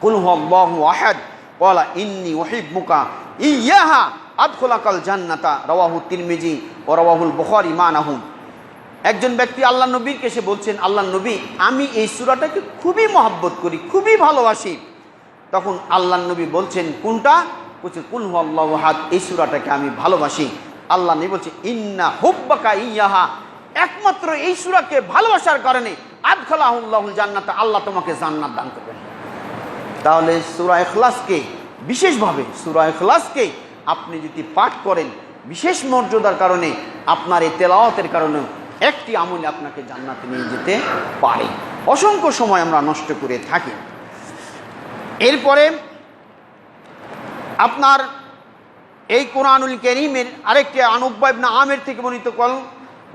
কুল ইন্নী উহিব্বুকা ইয়াহা জান্নাতা ও বুখারী মানাহুম একজন ব্যক্তি আল্লাহ নবীকে এসে বলছেন আল্লাহ নবী, আমি এই সূরাটাকে খুবই মহাব্বত করি, খুবই ভালোবাসি। তখন আল্লাহ নবী বলছেন, কোনটা? বলছে, কুল আহাদ, এই সুরাটাকে আমি ভালোবাসি। আল্লাহ নবী বলছে, ইন্না হুব্বাকা ইয়াহা। একমাত্র এই সূরাকে ভালোবাসার কারণে আদখালাহুল্লাহুল জান্নাত, আল্লাহ তোমাকে জান্নাত দান করবেন। তাহলে সুরা এখলাসকে বিশেষভাবে সুরা এখলাসকে আপনি যদি পাঠ করেন, বিশেষ মর্যাদার কারণে আপনার এই তেলাওয়াতের কারণে একটি আমলে আপনাকে জান্নাতে নিয়ে যেতে পারে। অসংখ্য সময় আমরা নষ্ট করে থাকি। এরপরে আপনার এই কোরআনুল করিমের আরেকটি আনুব্বাইব না আমের থেকে বর্ণিত কল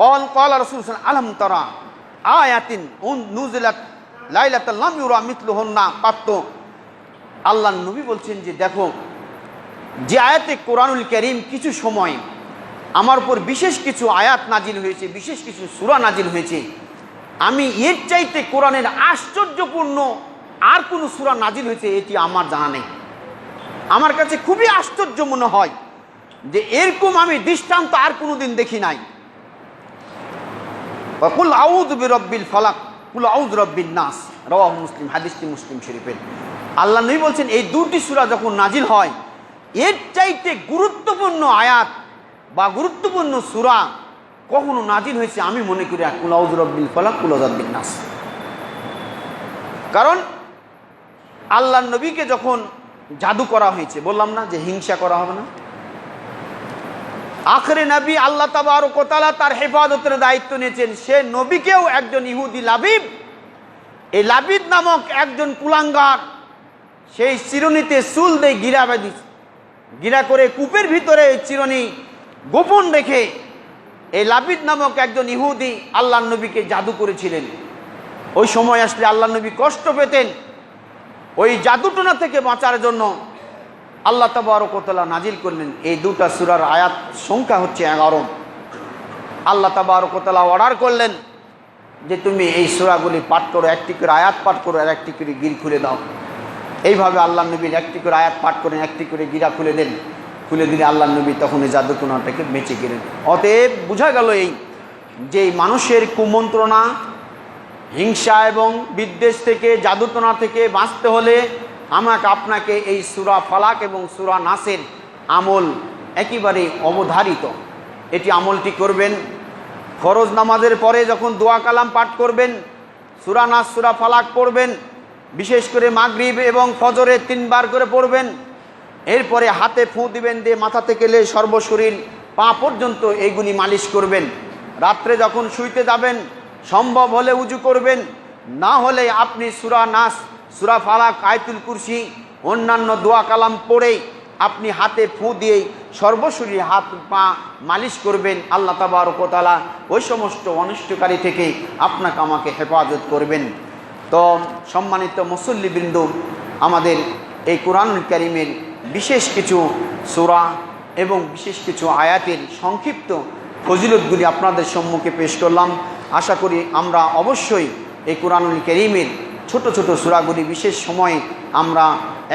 কল কল আর রসুল আলম তারা আয়াতিন ইউরা আল্লাহ নবী বলছেন যে, দেখো, যে আয়াতে কোরআনুল করিম কিছু সময় আমার উপর বিশেষ কিছু আয়াত নাজিল হয়েছে, বিশেষ কিছু সুরা নাজিল হয়েছে, আমি এর চাইতে কোরআনের আশ্চর্যপূর্ণ আর কোনো সুরা নাজিল হয়েছে, এটি আমার জানা নেই। আমার কাছে খুবই আশ্চর্য মনে হয় যে, এরকম আমি দৃষ্টান্ত আর কোনো দিন দেখি নাই। কুল আউদ রব্বিল ফালাক, কুল আউদ রব্বিল নাস। রওয়াহ মুসলিম, হাদিসটি মুসলিম শরীফের। আল্লাহ নবী বলছেন, এই দুটি সূরা যখন নাজিল হয়, এর চাইতে গুরুত্বপূর্ণ আয়াত বা গুরুত্বপূর্ণ সূরা কখনো নাজিল হয়েছে আমি মনে করি কুল আউদ রব্বিল ফালাক, কুল আউদ রব্বিল নাস। কারণ আল্লাহ নবীকে যখন জাদু করা হয়েছে, বললাম না যে হিংসা করা হবে না? আখরে নবী আল্লাহ তাবারকতালা তার হেফাজতের দায়িত্ব নিয়েছেন। সে নবীকেও একজন ইহুদি লাবিব। এই লাবিদ নামক একজন কুলাঙ্গার, সেই চিরুনিতে চুল দিয়ে গিরা বেঁধি গিরা করে কূপের ভিতরে চিরুনি গোপন রেখে এই লাবিদ নামক একজন ইহুদি আল্লাহ নবীকে জাদু করেছিলেন। ওই সময় আসলে আল্লাহ নবী কষ্ট পেতেন। ওই জাদুটনা থেকে বাঁচার জন্য আল্লাহ তাবারকতলা নাজিল করলেন। এই দুটা সুরার আয়াত সংখ্যা হচ্ছে এগারো। আল্লাহ তাবারকতলা অর্ডার করলেন যে তুমি এই সুরাগুলি পাঠ করো, একটি করে আয়াত পাঠ করো আর একটি করে গির খুলে দাও। এইভাবে আল্লাহ নবীর একটি করে আয়াত পাঠ করেন, একটি করে গিরা খুলে দেন। খুলে দিলে আল্লাহ নবী তখন এই জাদুটনাটাকে বেঁচে গেলেন। অতএব বোঝা গেল এই যে মানুষের কুমন্ত্রণা, হিংসা এবং বিদ্বেষ থেকে জাদুটনা থেকে বাঁচতে হলে আমাকে আপনাকে এই সুরা ফালাক এবং সুরা নাসের আমল একেবারে অবধারিত। এটি আমলটি করবেন, ফরজ নামাজের পরে যখন দোয়া কালাম পাঠ করবেন, সুরা নাস, সুরা ফালাক পড়বেন, বিশেষ করে মাগরিব এবং ফজরে তিনবার করে পড়বেন, এরপরে হাতে ফুঁ দিবেন দিয়ে মাথা থেকে লে সর্বশরীর পা পর্যন্ত এইগুলি মালিশ করবেন। রাত্রে যখন শুইতে যাবেন, সম্ভব হলে উজু করবেন, না হলে আপনি সুরা নাস সুরা ফালাক, আয়তুল কুরসি, অন্যান্য দোয়া কালাম পড়ে আপনি হাতে ফু দিয়েই সর্বশরীর হাত, পা মালিশ করবেন। আল্লাহ তাবারকতালা ওই সমস্ত অনিষ্টকারী থেকে আপনাকে আমাকে হেফাজত করবেন। তো সম্মানিত মুসল্লিবৃন্দ, আমাদের এই কোরআন করিমের বিশেষ কিছু সুরা এবং বিশেষ কিছু আয়াতের সংক্ষিপ্ত ফজিলতগুলি আপনাদের সম্মুখে পেশ করলাম। আশা করি আমরা অবশ্যই এই কোরআনুল করিমের ছোট ছোট সুরাগুলি বিশেষ সময়ে আমরা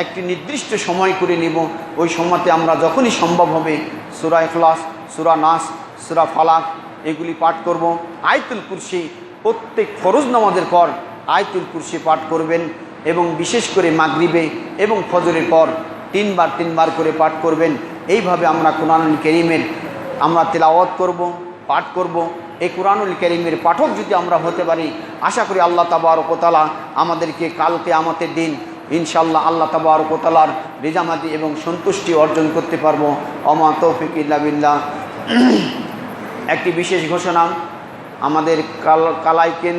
একটি নির্দিষ্ট সময় করে নিব। ওই সময়তে আমরা যখনই সম্ভব হবে সুরা এখলাস সুরা নাস, সুরা ফালাক এগুলি পাঠ করব। আয়তুল কুরসি প্রত্যেক ফরজ নামাজের পর আয়তুল কুরসি পাঠ করবেন এবং বিশেষ করে মাগরিবে এবং ফজরের পর তিনবার তিনবার করে পাঠ করবেন। এইভাবে আমরা কোরআনুল করিমের আমরা তেলাওয়াত করব, পাঠ করব। এই কোরআনুল করিমের পাঠক যদি আমরা হতে পারি, আশা করি আল্লাহ তাবারকতালা আমাদেরকে কালকে আমাদের দিন ইনশাল্লাহ আল্লাহ তাবারকতালার রেজামাদি এবং সন্তুষ্টি অর্জন করতে পারব। অমা তৌফিক ইল্লাবিল্লা একটি বিশেষ ঘোষণা, আমাদের কাল কালাই কেন্দ্র